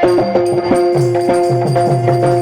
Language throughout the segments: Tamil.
thank you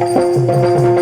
Música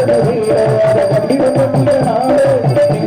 கையில உள்ளது வேற நாடு.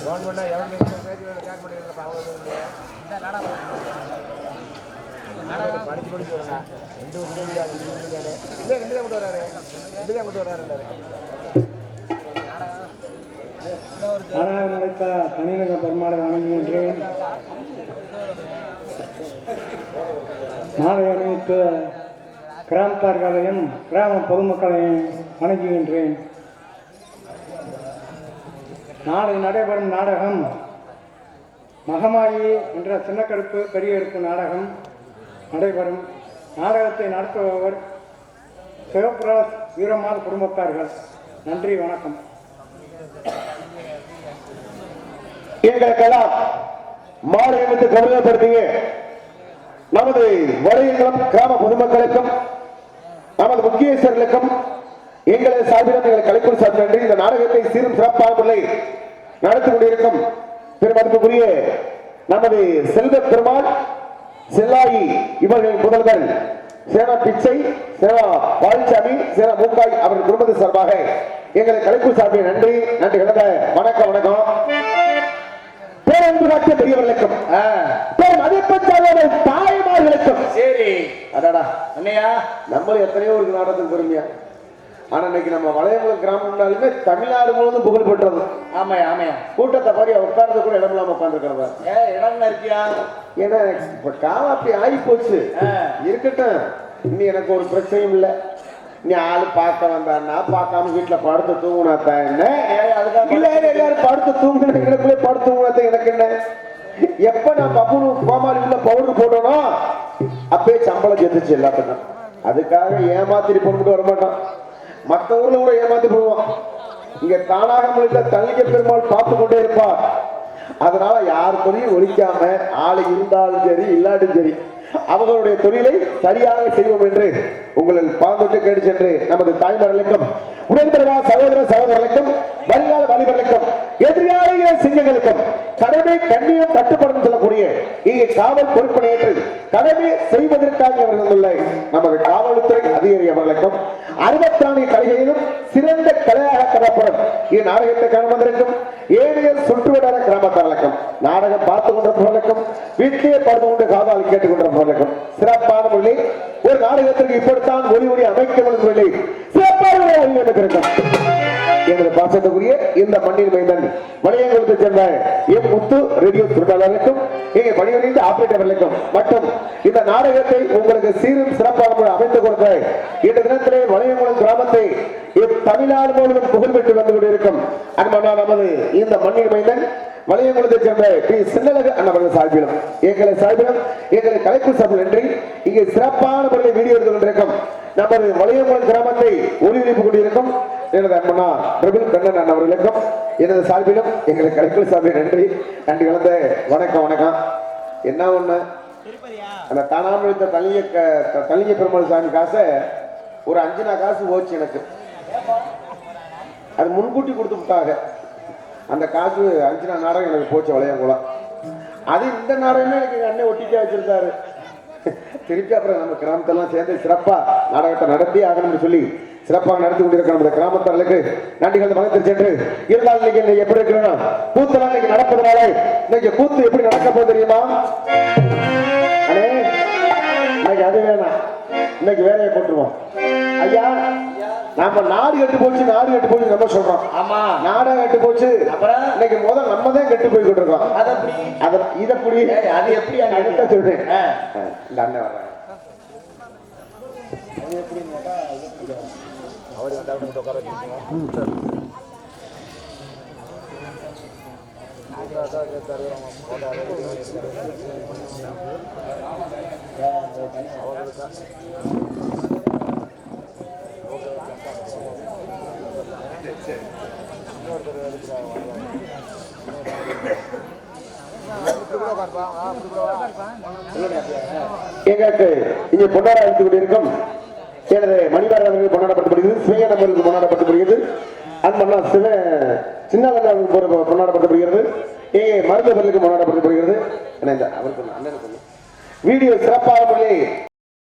ஃபோன் பண்ணா எவன் பேசி கேட்க மாட்டேங்கிறப்ப அவ்வளோ படிச்சு படிச்சு வரா ரெண்டு ரெண்டு இல்லை ரெண்டு தான் கொண்டு வராரு. ரெண்டு தான் கொண்டு வராரு நாடகம் நடத்த தனிநக பெருமாளை வணங்குகின்றேன் நாடகம் அமைத்த கிராமத்தார்களையும் கிராம பொதுமக்களையும் வணங்குகின்றேன். நாளை நடைபெறும் நாடகம். மகமாயி என்ற சின்னக்கடுப்பு பெரிய எடுப்பு நாடகம் நடைபெறும். நாடகத்தை நடத்துபவர் சிவபிரகாஷ் வீரமால் குடும்பத்தார்கள். நன்றி வணக்கம். எங்களுக்கெல்லாம் மாலை அமைத்து கவலைப்படுத்திய நமது வரையங்களும் கிராம பொதுமக்களுக்கும் நமது முக்கியஸ்தர்களுக்கும் எங்களை சார்பிலும் எங்களை கலைக்குழு சார்பில் நன்றி. இந்த நாடகத்தை சீரும் முறையில் நடத்தி கொண்டிருக்கும் பெருமதிப்புக்குரிய நமது செல்வ பெருமாள் செல்லாயி இவர்களின் முதல்வர் சேனா பிச்சை சேனா பழனிசாமி சேனா மூக்காய் அவர்கள் குடும்பத்து சார்பாக எங்களை கலைக்குழு சார்பில் நன்றி. நன்றி கலந்த வணக்கம் வணக்கம். பேரன்பு காட்டிய பெரியவர்களுக்கும் பெரும் மதிப்பற்ற தாய்மார்களுக்கும். சரி. அடாடா. அண்ணையா? நம்மளும் எத்தனையோ ஒரு நாடகத்துக்கு பெருமையா ஆனா இன்னைக்கு நம்ம வளையங்குளம் கிராமம்னாலுமே தமிழ்நாடு முழுவதும் புகழ் பெற்றது. ஆமாயா ஆமாயா கூட்டத்தை பாரி உட்கார்ந்து கூட இடம் இல்லாம உட்கார்ந்துருக்கிறவ ஏ இடம்ல இருக்கியா? ஏன்னா இப்ப அப்படி ஆகி போச்சு. இருக்கட்டும். இனி எனக்கு ஒரு பிரச்சனையும் இல்லை. நீ ஆளு பார்க்க வந்தான்னா பார்க்காம வீட்டுல படுத்து தூங்குனாத்தா என்ன இல்ல எல்லாரும் படுத்து தூங்குன எனக்குள்ளே படுத்து தூங்குனத எனக்கு என்ன? எப்ப நான் பப்புனு கோமாளி உள்ள பவுடர் போட்டோனோ அப்பயே சம்பளம் செத்துச்சு எல்லாத்துக்கும். அதுக்காக ஏமாத்திட்டு போட்டு வர மற்ற ஊர்ல கூட ஏமாத்தி போடுவான். இங்க தானாக முழுக்க தள்ளிக்க பெருமாள் பார்த்து கொண்டே இருப்பார். அதனால யார் தொழிலும் ஒழிக்காம ஆளு இருந்தாலும் சரி இல்லாட்டும் சரி அவர்களுடைய தொழிலை சரியாக செய்வோம் என்று உங்களை பாந்துட்டு கேட்டு சென்று நமது தாய்மார்களுக்கும் உடன்பிறவா சகோதர சகோதரர்களுக்கும் வருங்கால வாலிபர்களுக்கும் எதிராளிய சிங்கங்களுக்கும் கடமை கண்ணியம் கட்டுப்படும் சொல்லக்கூடிய இங்கே காவல் பொறுப்பனையேற்று கடமை செய்வதற்காக அவர்கள் இல்லை. நமது காவல்துறை அதிகாரி அவர்களுக்கும் அறுபத்தாண்டு கலைகளிலும் சிறந்த கலையாக கருதப்படும். இந்நாடகத்தை காண வந்திருக்கும் ஏனைய சுற்றுவட்டார கிராமத்தார்களுக்கும் நாடகம் பார்த்து கொண்டிருப்பவர்களுக்கும் வீட்டிலே பார்த்து கொண்டு காதால் கேட்டுக் கொண்டிருப்பவர்களுக்கும் சிறப்பான மொழி ஒரு நாடகத்திற்கு இப்படித்தான் ஒளி ஒளி அமைக்க முடியும் சிறப்பான சிறப்பான அறிவித்திருக்கும் எனது பாசத்துக்குரிய இந்த மண்ணின் மைந்தன். வணிகங்களுக்கு சேர்ந்த எம் முத்து ரேடியோ தொழிலாளர்களுக்கும் இங்கே பணிபுரிந்த ஆபரேட்டர்களுக்கும் மற்றும் இந்த நாடகத்தை உங்களுக்கு சீரும் சிறப்பாக அமைத்துக் கொடுத்த இந்த தினத்திலே வளையங்குளம் கிராமத்தை இப் தமிழ்நாடு முழுவதும் புகழ்பெற்று வந்து கொண்டிருக்கும் அன்பான நமது இந்த மண்ணின் மைந்தன். வளையங்குளத்தை சேர்ந்த பி. சின்னலக அண்ணவர்கள் சார்பிலும் எங்களை சார்பிலும் எங்களை கலைப்பு சார்பில் நன்றி. இங்கே சிறப்பான முறையில் வீடியோ எடுத்துக் கொண்டிருக்கும் நமது வளையங்குளம் கிராமத்தை ஒளிபரப்பு கொண்டிருக்கும் எனது அண்ணா பிரபின் கண்ணன் அண்ணன் அவர்களுக்கும் எனது சார்பிலும் எங்களை கலைக்குழு சார்பில் நன்றி. நன்றி கலந்த வணக்கம் வணக்கம். என்ன ஒண்ணு? அந்த தானாமழித்த தலிய தலிய பெருமாள் சாமி காசை ஒரு அஞ்சு நாள் காசு போச்சு எனக்கு. அது முன்கூட்டி கொடுத்து விட்டாங்க அந்த காசு அஞ்சு நாள் நாடகம் எனக்கு போச்சு வளையங்குளம். அது இந்த நாடகமே எனக்கு எங்க அண்ணன் ஒட்டிக்கா வச்சிருந்தாரு. திருப்பி அப்புறம் நம்ம கிராமத்தெல்லாம் சேர்ந்து சிறப்பா நாடகத்தை நடத்தி ஆகணும்னு சொல்லி சிறப்பாக நடத்தி கொண்டிருக்கிற நம்ம கிராமத்தார்களுக்கு நன்றிகள் மகத்தில் சென்று இருந்தாலும் இன்னைக்கு இன்னைக்கு எப்படி இருக்கிறோம்னா கூத்தெல்லாம் இன்னைக்கு நடப்பதனால இன்னைக்கு கூத்து எப்படி நடக்க போகுது தெரியுமா? அடே இன்னைக்கு அது வேணாம். இன்னைக்கு வேலையை போட்டுருவோம். ஐயா நாம நாடு கெட்டு போச்சு நாடு கெட்டு போச்சு நம்ம சொல்றோம். ஆமா. நாடகம் கெட்டு போச்சு. அப்புறம்? இன்னைக்கு முதல் நம்ம தான் கெட்டு போய்கிட்டு இருக்கோம். அது எப்படி? அத இத புடி. அது எப்படி அடுத்த சொல்றேன். இந்த அண்ணன் வர்றாங்க அவர் வந்தா கூட உட்கார வச்சுக்கோங்க எங்களுக்கு இங்கே கொண்டாட அழைத்துக் கொண்டிருக்கும் எனது மணிவாரர்களுக்கு கொண்டாடப்படப்படுகிறது சிவகன் அவர்களுக்கு அன்பண்ணா சிவ சின்னவர்கள் அவர்களுக்கு ஏ மருந்தவர்களுக்கு கொண்டாடப்படப்படுகிறது அவருக்கு வீடியோ சிறப்பாக முறையில்